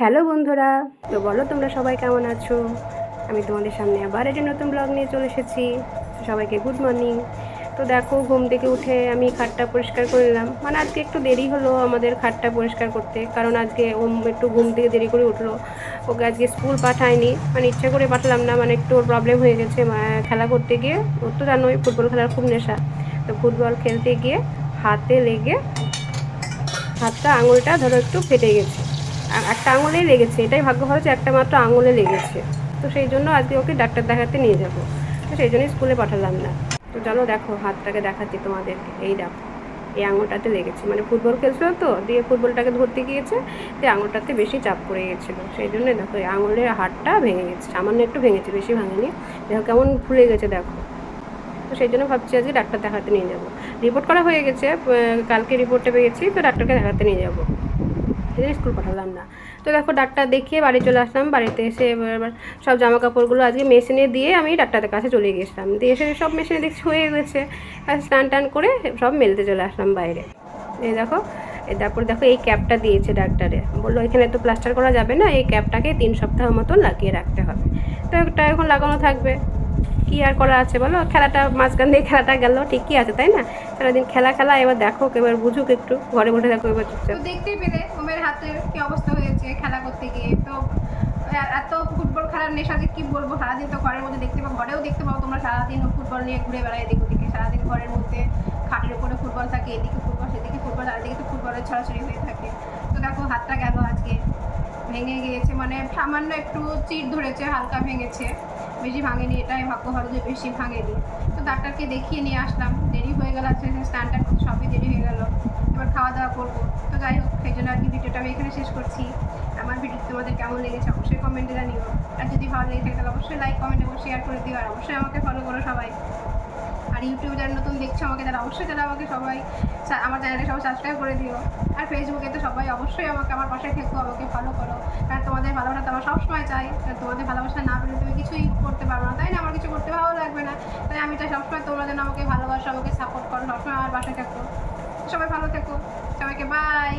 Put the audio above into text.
Hello বন্ধুরা, তো বলো তোমরা সবাই কেমন আছো? আমি তোমাদের সামনে আবার একটি নতুন ব্লগ নিয়ে চলে এসেছি। সবাইকে গুড মর্নিং তো দেখো, ঘুম থেকে উঠে আমি খাটটা পরিষ্কার করে নিলাম। মানে আজকে একটু দেরি হলো আমাদের খাটটা পরিষ্কার করতে, কারণ আজকে ও একটু ঘুম থেকে দেরি করে উঠল। ওকে আজকে স্কুল পাঠায়নি। মানে ইচ্ছা করে পাঠালাম না মানে একটু ওর প্রবলেম হয়ে গেছে। খেলা করতে গিয়ে, ওর তো জানোই ফুটবল খেলার খুব নেশা। তো ফুটবল খেলতে গিয়ে হাতে লেগে হাতটা, আঙুলটা ধরো একটু ফেটে গেছে। একটা আঙুলেই লেগেছে। এটাই ভাগ্য ভালো যে একটা মাত্র আঙুলে লেগেছে। তো সেই জন্য আজকে ওকে ডাক্তার দেখাতে নিয়ে যাব। তো সেই জন্যই স্কুলে পাঠালাম না। তো চলো দেখো, হাতটাকে দেখাচ্ছি তোমাদেরকে। এই দেখো, এই আঙুলটাতে লেগেছে। মানে ফুটবল খেলছিল তো, দিয়ে ফুটবলটাকে ধরতে গিয়েছে, দিয়ে আঙুলটাতে বেশি চাপ পড়ে গেছিল সেই জন্য দেখো, এই আঙুলের হাড়টা ভেঙে গেছে। সামান্য একটু ভেঙেছে, বেশি ভাঙেনি। দেখো কেমন ফুলে গেছে, দেখো। তো সেই জন্য ভাবছি আজকে ডাক্তার দেখাতে নিয়ে যাব। রিপোর্ট করা হয়ে গেছে কালকে রিপোর্টটা পেয়েছি তো ডাক্তারকে দেখাতে নিয়ে যাব। সেদিন স্কুল পাঠালাম না। তো দেখো ডাক্তার দেখিয়ে বাড়ি চলে আসলাম। বাড়িতে এসে এবার সব জামা কাপড়গুলো আজকে মেশিনে দিয়ে আমি ডাক্তারের কাছে চলে গেছিলাম দিয়ে এসে সব মেশিনে দেখছি হয়ে গেছে। আর স্নান টান করে সব মেলতে চলে আসলাম বাইরে। এই দেখো তারপর দেখো এই ক্যাপটা দিয়েছে ডাক্তারে। বলল, এখানে তো প্লাস্টার করা যাবে না, এই ক্যাপটাকে তিন সপ্তাহ মতন লাগিয়ে রাখতে হবে। তো একটা এখন লাগানো থাকবে। কি আর করা আছে বলো? খেলাটা মাঝখান দিয়ে খেলাটা গেল, ঠিকই আছে, তাই না? সারাদিন খেলা খেলা, এবার দেখো, এবার বুঝুক একটু, ঘরে বসে দেখো, এবার তো চুপচাপ দেখতেই পেলে ওমের হাতের কি অবস্থা হয়েছে খেলা করতে গিয়ে। তো এত ফুটবল খেলার নেশা যে কি বলব? সারাদিন তো ঘরের মধ্যে দেখতে পাবো ঘরেও দেখতে পাবো তোমরা সারাদিন ফুটবল নিয়ে ঘুরে বেড়ায় এদিক ওদিকে। সারাদিন ঘরের মধ্যে খাটের উপরে ফুটবল থাকে, এদিকে ফুটবল, সেদিকে ফুটবল, আর তো ফুটবলের ছড়াছড়ি হয়ে থাকে। তো দেখো, হাতটা গেল আজকে। ভেঙে গিয়েছে মানে সামান্য একটু চিট ধরেছে, হালকা ভেঙেছে। বেশি ভাঙেনি, এটাই ভাগ্য ভালো যে বেশি ভাঙেনি। তো ডাক্তারকে দেখিয়ে নিয়ে আসলাম, দেরি হয়ে গেল আজকে স্নান টান সবই দেরি হয়ে গেল। এবার খাওয়া দাওয়া করব। তো যাই হোক, সেই জন্য আর কি ভিডিওটা আমি এখানে শেষ করছি। আমার ভিডিও তোমাদের কেমন লেগেছে অবশ্যই কমেন্টে জানিও। আর যদি ভালো লেগে থাকে তাহলে অবশ্যই লাইক কমেন্ট এবং শেয়ার করে দিও। আর অবশ্যই আমাকে ফলো করো সবাই। আর ইউটিউবে যারা নতুন দেখছ আমাকে, তারা অবশ্যই তারা আমাকে সবাই আমার চ্যানেলে সবাই সাবস্ক্রাইব করে দিও। আর ফেসবুকে তো সবাই অবশ্যই আমাকে, আমার পাশে থেকো, আমাকে ফলো করো। কারণ তোমাদের ভালোবাসা তো আমার সবসময় চাই। তোমাদের ভালোবাসা না পেলে তুমি করতে পারব না। তাই না? আমার কিছু করতে ভালো লাগবে না। তাই আমি চাই সবসময় তোমরা যেন আমাকে ভালোবাসো, আমাকে সাপোর্ট করো, সবসময় আমার বাসায় থাকো। সবাই ভালো থেকো। সবাইকে বাই